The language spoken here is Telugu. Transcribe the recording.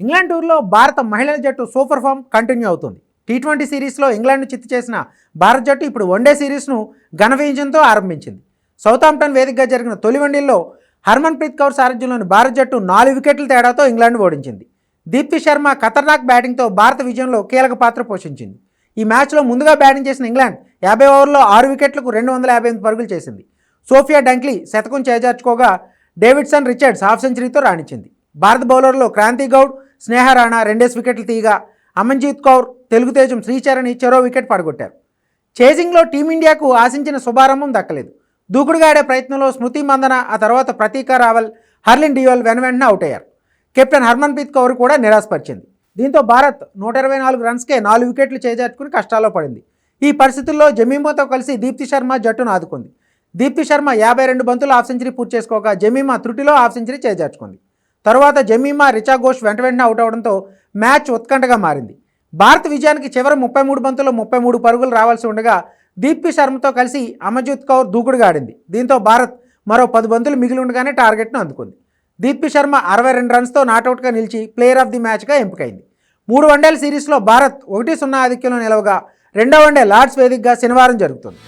ఇంగ్లాండ్ టూర్లో భారత మహిళల జట్టు సూపర్ ఫామ్ కంటిన్యూ అవుతుంది. టీ ట్వంటీ సిరీస్లో ఇంగ్లాండ్ను చిత్తు చేసిన భారత జట్టు ఇప్పుడు వన్డే సిరీస్ను ఘన విజయంతో ఆరంభించింది. సౌతాంప్టన్ వేదికగా జరిగిన తొలి వన్డేల్లో హర్మన్ప్రీత్ కౌర్ సారథ్యంలోని భారత జట్టు నాలుగు వికెట్ల తేడాతో ఇంగ్లాండ్ ఓడించింది. దీప్తి శర్మ ఖతర్నాక్ బ్యాటింగ్తో భారత విజయంలో కీలక పాత్ర పోషించింది. ఈ మ్యాచ్లో ముందుగా బ్యాటింగ్ చేసిన ఇంగ్లాండ్ యాభై ఓవర్లో ఆరు వికెట్లకు రెండు వందల యాభై ఎనిమిది పరుగులు చేసింది. సోఫియా డంక్లీ శతకం చేజార్చుకోగా డేవిడ్సన్ రిచర్డ్స్ హాఫ్ సెంచరీతో రాణించింది. భారత బౌలర్లో క్రాంతి గౌడ్ స్నేహరాణా రెండేసి వికెట్లు తీయగా అమన్జీత్ కౌర్ తెలుగుతేజం శ్రీచరణి చెరో వికెట్ పడగొట్టారు. చేజింగ్లో టీమిండియాకు ఆశించిన శుభారంభం దక్కలేదు. దూకుడుగా ఆడే ప్రయత్నంలో స్మృతి మందన ఆ తర్వాత ప్రతీక రావల్ హర్లిన్ డియోల్ వెన వెంటనే అవుట్ అయ్యారు. కెప్టెన్ హర్మన్ప్రీత్ కౌర్ కూడా నిరాశపరిచింది. దీంతో భారత్ నూట ఇరవై నాలుగు రన్స్కే నాలుగు వికెట్లు చేజార్చుకుని కష్టాల్లో పడింది. ఈ పరిస్థితుల్లో జమీమాతో కలిసి దీప్తి శర్మ జట్టును ఆదుకుంది. దీప్తి శర్మ యాభై రెండు బంతులు హాఫ్ సెంచరీ పూర్తి చేసుకోగా జమీమా త్రుటిలో హాఫ్ సెంచరీ చేజార్చుకుంది. తరువాత జమీమా రిచా ఘోష్ వెంట వెంటనే అవుట్ అవడంతో మ్యాచ్ ఉత్కంఠగా మారింది. భారత్ విజయానికి చివరి ముప్పై మూడు బంతుల్లో ముప్పై మూడు పరుగులు రావాల్సి ఉండగా దీప్తి శర్మతో కలిసి అమర్జిత్ కౌర్ దూకుడుగా ఆడింది. దీంతో భారత్ మరో పది బంతులు మిగిలి ఉండగానే టార్గెట్ను అందుకుంది. దీప్తి శర్మ అరవై రెండు రన్స్తో నాటౌట్గా నిలిచి ప్లేయర్ ఆఫ్ ది మ్యాచ్గా ఎంపికైంది. మూడు వన్డేల సిరీస్లో భారత్ ఒకటి సున్నా ఆధిక్యంలో నిలవగా రెండో వన్డే లార్డ్స్ వేదికగా శనివారం జరుగుతుంది.